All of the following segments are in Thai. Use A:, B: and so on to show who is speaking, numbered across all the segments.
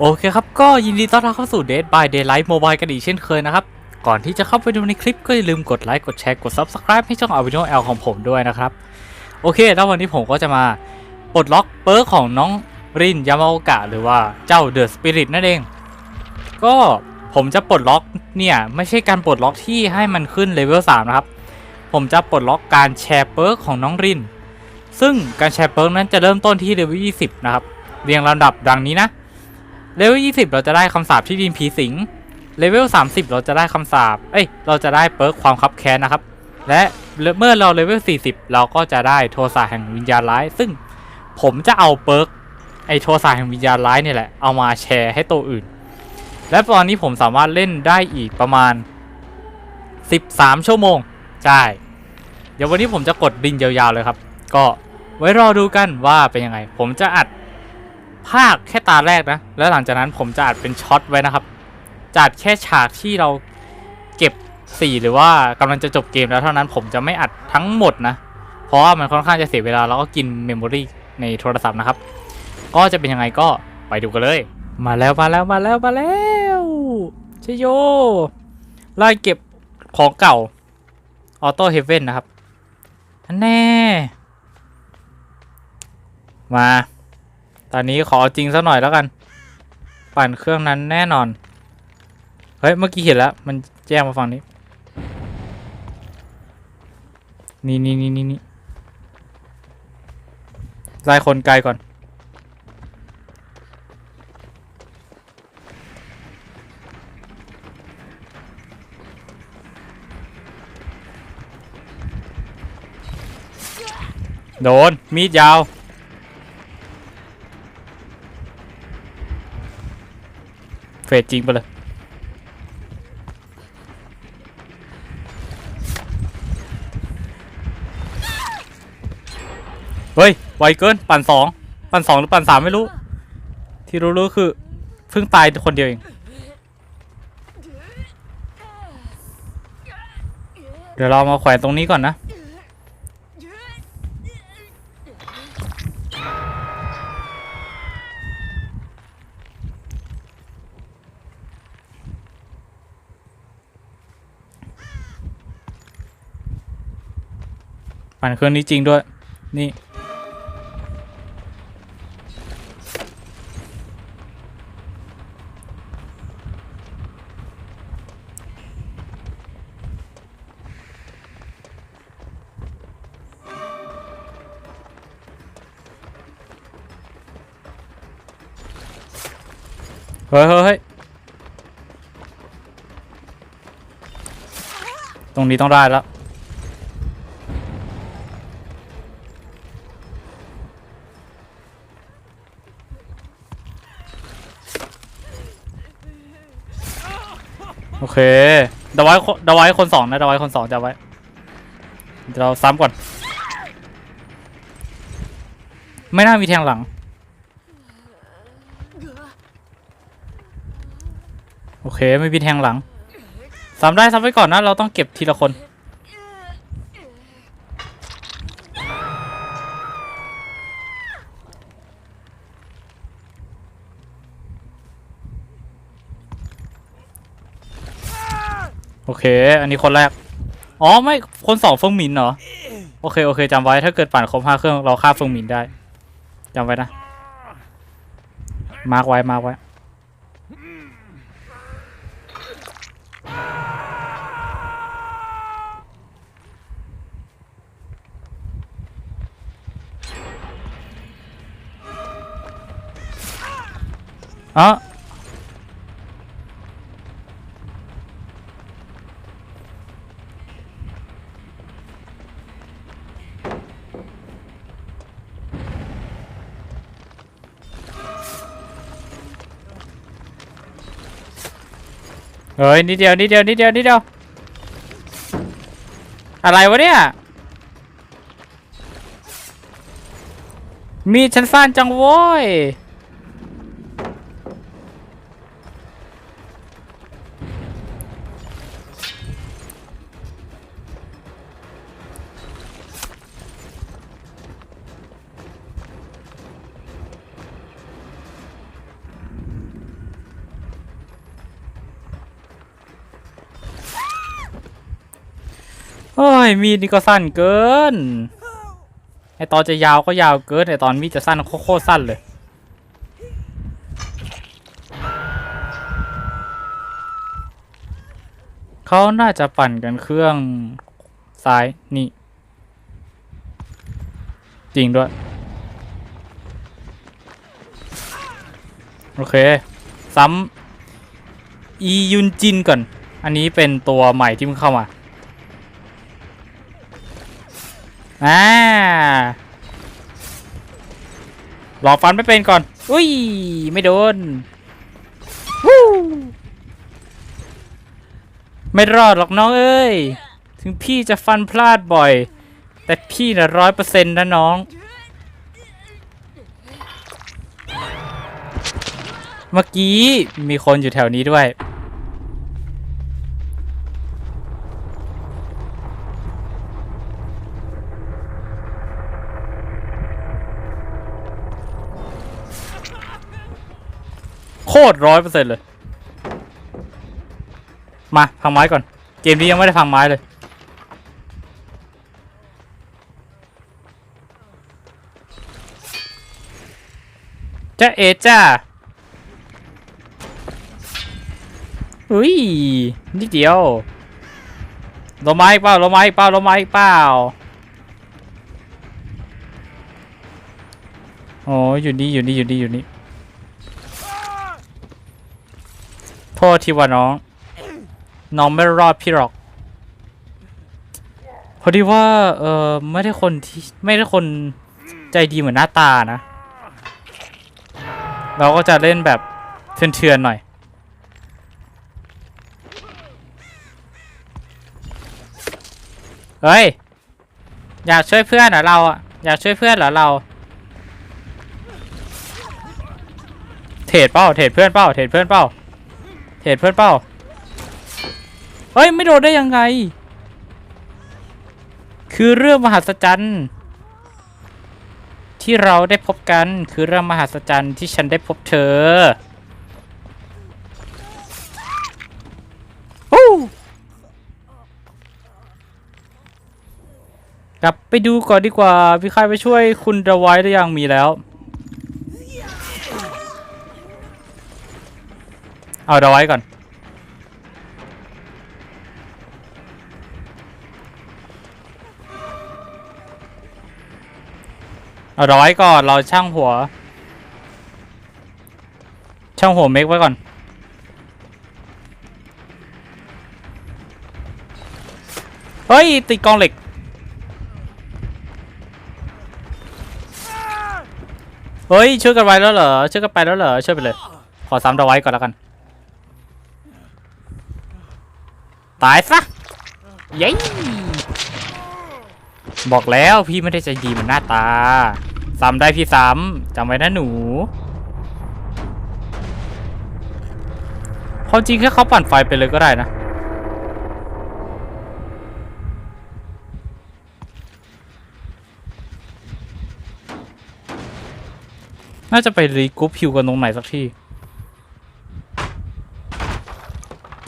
A: โอเคครับ ก็ยินดีต้อนรับเข้าสู่ Dead by Daylight Mobile กันอีกเช่นเคยนะครับ ก่อนที่จะเข้าไปดูในคลิปก็อย่าลืมกดไลค์กดแชร์กด Subscribe ให้ช่อง a v i n o L ของผมด้วยนะครับ โอเค แล้ววันนี้ผมก็จะมาปลดล็อกเปิร์กของน้องรินยามาโอกะหรือว่าเจ้า The Spirit นั่นเอง ก็ผมจะปลดล็อกเนี่ย ไม่ใช่การปลดล็อกที่ให้มันขึ้นเลเวล3นะครับ ผมจะปลดล็อกการแชร์เปิร์กของน้องริน ซึ่งการแชร์เปิร์กนั้นจะเริ่มต้นที่เลเวล20 นะครับ เรียงลำดับดังนี้นะ เลเวล20 เราจะได้คำสาปที่ดินผีสิง เลเวล30 เราจะได้คำสาปเอ้ย เราจะได้เปิร์กความคับแค้นนะครับ และเมื่อเราเลเวล40 เราก็จะได้โทสะแห่งวิญญาณร้าย ซึ่งผมจะเอาเปิร์กไอโทสะแห่งวิญญาณร้ายเนี่ยแหละ เอามาแชร์ให้ตัวอื่น และตอนนี้ผมสามารถเล่นได้อีกประมาณ 13 ชั่วโมง ใช่ เดี๋ยววันนี้ผมจะกดดินยาวๆเลยครับ ก็ไว้รอดูกันว่าเป็นยังไง ผมจะอัด ภาคแค่ตาแรกนะ แล้วหลังจากนั้นผมจะอัดเป็นช็อตไว้นะครับจัดแค่ฉากที่เราเก็บสี่หรือว่ากำลังจะจบเกมแล้วเท่านั้นผมจะไม่อัดทั้งหมดนะ เพราะว่ามันค่อนข้างจะเสียเวลาแล้วก็กินเมมโมรีในโทรศัพท์นะครับ ก็จะเป็นยังไงก็ไปดูกันเลย มาแล้วมาแล้วมาแล้วมาแล้วเชยโยไล่เก็บของเก่าออโต้เฮเว่นนะครับอันแน่มา อนนี้ขอจริงสักหน่อยแล้วกัน ปั่นเครื่องนั้นแน่นอน เฮ้ย เมื่อกี้เห็นแล้ว มันแจ้งมาฝั่งนี้ นี่นี่นี่นี่นี่ไล่คนไกลก่อน โดน มีดยาว เฟดจริงไปเลยเฮ้ย ไวเกิน ปั่นสองปั่นสองหรือปั่นสามไม่รู้ ที่รู้ๆคือเพิ่งตายคนเดียวเองเดี๋ยวเรามาแขวนตรงนี้ก่อนนะ ปั่นเครื่องนี้จริงด้วย นี่ เฮ้ยเฮ้ยเฮ้ยตรงนี้ต้องได้แล้ว เคเดาไว้เดาไว้คนสองนะเดาไว้คนสองจะไว้เดี๋ยวเราซ้ำก่อน ไม่น่ามีแทงหลัง โอเคไม่มีแทงหลังซ้ำได้ซ้ำไว้ก่อนนะ เราต้องเก็บทีละคน โอเค อันนี้คนแรก อ๋อไม่ คนสองเฟิงหมินเหรอ โอเคโอเคจำไว้ถ้าเกิดปั่นครบห้าเครื่องเราฆ่าเฟิงหมินได้จำไว้นะ มาร์กไว้มาร์กไว้ อ๋อ ฮ้ยนิดเดียวนิดเดียวนิดเดียวนิดเดียวอะไรวะเนี่ยมีดฉันสั้นจังโว้ย ยมีดนี่ก็สั้นเกิน ไอตอนจะยาวก็ยาวเกินไอตอนมีดจะสั้นโคตรสั้นเลยเขาน่าจะปั่นกันเครื่องซ้ายนี่ จริงด้วย โอเค ซ้ำอียุนจินก่อน อันนี้เป็นตัวใหม่ที่เพิ่งเข้ามา อ่าหลอกฟันไม่เป็นก่อน อุ้ย ไม่โดนวู้ไม่รอดหรอกน้องเอ้ย ถึงพี่จะฟันพลาดบ่อย แต่พี่น่ะร้อยเปอร์เซ็นต์นะน้อง เมื่อกี้มีคนอยู่แถวนี้ด้วย ตรร้อยเปอร์เซ็นต์เลย มาพังไม้ก่อน เกมนี้ยังไม่ได้พังไม้เลย จ้าเอจ้าอุ้ยนิดเดียวลงไม้อีกเปล่าลงไม้อีกเปล่าลงไม้อีกเปล่าอ้ยอยู่นี่อยู่นี่อยู่นี่อยู่นี่ โทษทีว่าน้อง น้องไม่รอดพี่หรอกพอดีว่า เออไม่ได้คนที่ไม่ได้คนใจดีเหมือนหน้าตานะ เราก็จะเล่นแบบเถื่อนๆหน่อย เฮ้ย อยากช่วยเพื่อนเหรอเราอะอยากช่วยเพื่อนเหรอเรา เทรดเป้าเทรดเพื่อนเป้าเทรดเพื่อนเป้า เทรดเพื่อนเป้าเฮ้ย ไม่โดนได้ยังไง คือเรื่องมหัศจรรย์ที่เราได้พบกันคือเรื่องมหัศจรรย์ที่ฉันได้พบเธอฮู้กลับไปดูก่อนดีกว่ามีใครไปช่วยคุณระไว้หรือยังมีแล้ว เอาระไว้ก่อน เอาระไว้ก่อน เราช่างหัว ช่างหัวเมกไว้ก่อน เฮ้ย ติดกองเหล็กเฮ้ยช่วยกันไว้แล้วเหรอช่วยกันไปแล้วเหรอช่วยไปเลย ขอซ้ำระไว้ก่อนแล้วกัน ตายซะเย้บอกแล้วพี่ไม่ได้ใจดีเหมือนหน้าตาซ้ำได้พี่ซ้ำจำไว้นะหนูความจริงแค่เขาปั่นไฟไปเลยก็ได้นะน่าจะไปรีกรุ๊ปฮิวกันตรงไหนสักที่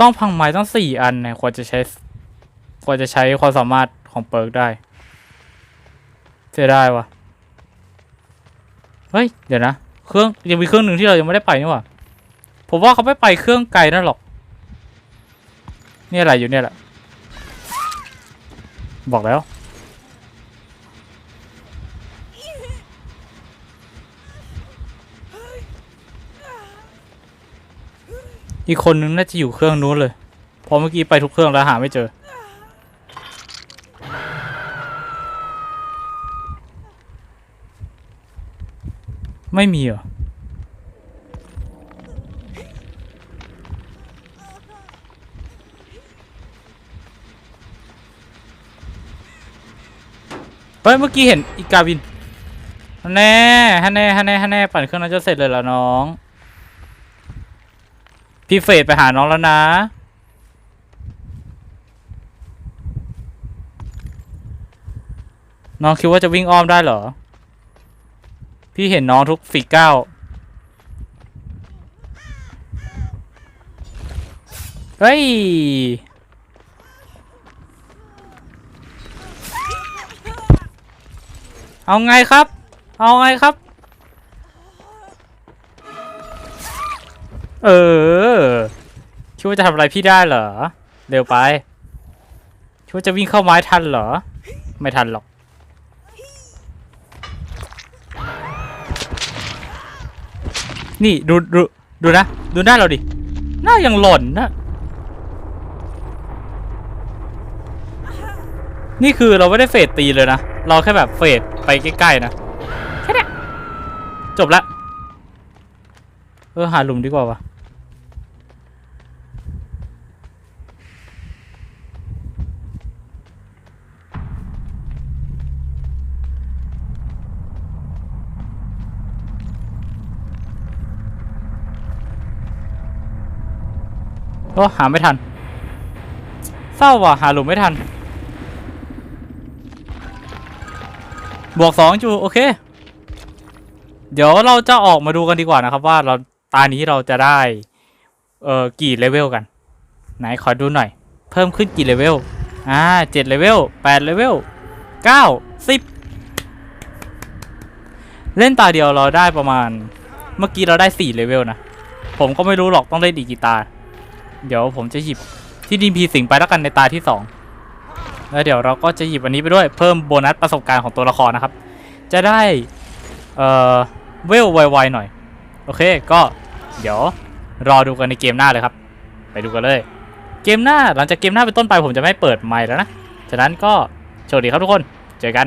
A: ต้องพังไม้ต้องสี่อันเนี่ยควรจะใช้ควรจะใช้ความสามารถของเปิร์กได้ เสียดายวะเฮ้ย เดี๋ยวนะ เครื่องยังมีเครื่องหนึ่งที่เรายังไม่ได้ไปนี่หว่าผมว่าเขาไม่ไปเครื่องไกลนั่นหรอก นี่อะไรอยู่เนี่ยแหละ บอกแล้ว อีกคนนึงน่าจะอยู่เครื่องนู้นเลยพอเมื่อกี้ไปทุกเครื่องแล้วหาไม่เจอ ไม่มีเหรอเฮ้ยเมื่อกี้เห็นอีกาบินฮันแน่ฮันแน่ฮันแน่ฮันแน่ปั่นเครื่องนั้นจะเสร็จเลยเหรอน้อง พี่เฟดไปหาน้องแล้วนะ น้องคิดว่าจะวิ่งอ้อมได้เหรอ พี่เห็นน้องทุกฝีก้าวเฮ้ย เอาไงครับ เอาไงครับ เออ คิดว่าจะทำอะไรพี่ได้เหรอ เร็วไป คิดว่าจะวิ่งเข้าไม้ทันเหรอ ไม่ทันหรอก นี่ดูดูดูนะ ดูหน้าเราดิ หน้ายังหล่นนะนี่คือเราไม่ได้เฟดตีเลยนะ เราแค่แบบเฟดไปใกล้ๆนะ แค่นี้จบละ เออ หาหลุมดีกว่าวะ อ้หาไม่ทัน เศร้าว่ะหาหลุมไม่ทัน บวกสองจูโอเค เดี๋ยวเราจะออกมาดูกันดีกว่านะครับ ว่าเราตานี้เราจะได้ เอ่อกี่เลเวลกัน ไหนขอดูหน่อย เพิ่มขึ้นกี่เลเวลอ่าเจ็ดเลเวลแปดเลเวลเก้าสิบเล่นตาเดียวเราได้ประมาณ เมื่อกี้เราได้สี่เลเวลนะ ผมก็ไม่รู้หรอกต้องเล่นอีกกี่ตา เดี๋ยวผมจะหยิบที่ดีพีสิงไปแล้วกันในตาที่สองแล้วเดี๋ยวเราก็จะหยิบอันนี้ไปด้วยเพิ่มโบนัสประสบการณ์ของตัวละครนะครับ จะได้เอ่อเวลไวๆหน่อย โอเคก็เดี๋ยวรอดูกันในเกมหน้าเลยครับ ไปดูกันเลย เกมหน้าหลังจากเกมหน้าเป็นต้นไปผมจะไม่เปิดไมค์แล้วนะ ฉะนั้นก็โชคดีครับทุกคน เจอกัน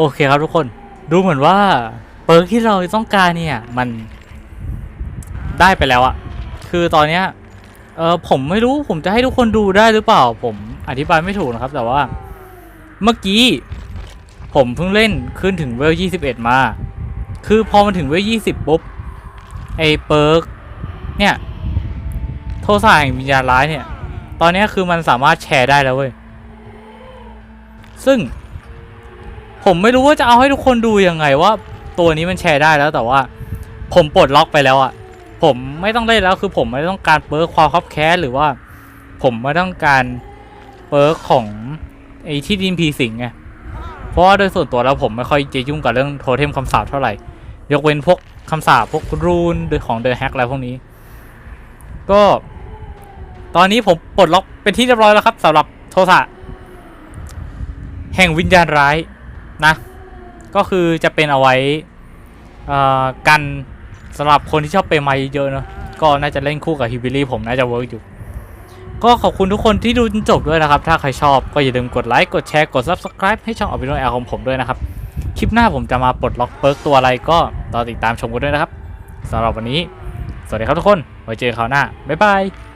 A: โอเคครับทุกคน ดูเหมือนว่าเปิร์กที่เราต้องการเนี่ย มันได้ไปแล้วอะคือตอนเนี้ยเออผมไม่รู้ผมจะให้ทุกคนดูได้หรือเปล่า ผมอธิบายไม่ถูกนะครับ แต่ว่าเมื่อกี้ ผมเพิ่งเล่นขึ้นถึงเวล21มา คือพอมันถึงเวล20ปุ๊บไอ้เปิร์กเนี่ย โทษสายแห่งวิญญาณร้ายเนี่ย ตอนนี้คือมันสามารถแชร์ได้แล้วเว้ย ซึ่ง ผมไม่รู้ว่าจะเอาให้ทุกคนดูยังไงว่า ตัวนี้มันแชร์ได้แล้วแต่ว่า ผมปลดล็อกไปแล้วอะผมไม่ต้องเล่นแล้วคือผมไม่ต้องการเปิร์กความคับแค้นหรือว่า ผมไม่ต้องการเปิร์กของไอ้ที่ดินพีสิงไงเพราะว่าโดยส่วนตัวแล้วผมไม่ค่อยจะยุ่งกับเรื่องโทเทมคำสาปเท่าไหร่ ยกเว้นพวกคำสาปพวกรูนหรือของเดอะแฮกอะไรพวกนี้ ก็ ตอนนี้ผมปลดล็อกเป็นที่เรียบร้อยแล้วครับสำหรับโทสะแห่งวิญญาณร้าย นะ ก็คือจะเป็นเอาไว้กันสำหรับคนที่ชอบเปย์ไมค์เยอะๆเนอะก็น่าจะเล่นคู่กับฮิบิลี่ผมน่าจะเวิร์กอยู่ ก็ขอบคุณทุกคนที่ดูจนจบด้วยนะครับ ถ้าใครชอบก็อย่าลืมกดไลค์กดแชร์กด Subscribe ให้ช่องอ b ิโนแอลของผมด้วยนะครับ คลิปหน้าผมจะมาปลดล็อกเปิร์กตัวอะไรก็รอติดตามชมกันด้วยนะครับสำหรับวันนี้ สวัสดีครับทุกคนไว้เจอคราวหน้าบ๊ายบาย